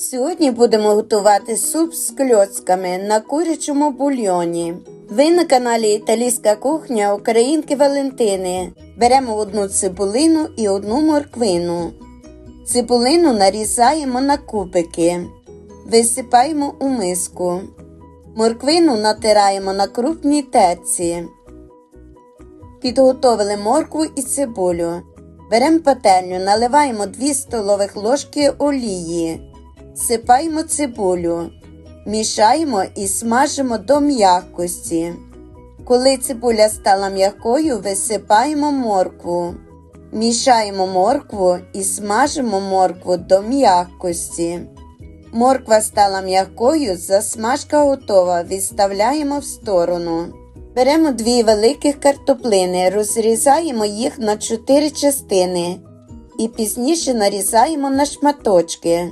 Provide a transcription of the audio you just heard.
Сьогодні будемо готувати суп з кльоцками на курячому бульйоні. Ви на каналі Італійська кухня Українки Валентини. Беремо одну цибулину і одну морквину. Цибулину нарізаємо на кубики. Висипаємо у миску. Морквину натираємо на крупній терці. Підготовили моркву і цибулю. Беремо пательню, наливаємо 2 столових ложки олії. Сипаємо цибулю, мішаємо і смажимо до м'якості. Коли цибуля стала м'якою, висипаємо моркву. Мішаємо моркву і смажимо моркву до м'якості. Морква стала м'якою, засмажка готова, відставляємо в сторону. Беремо дві великих картоплини, розрізаємо їх на 4 частини і пізніше нарізаємо на шматочки.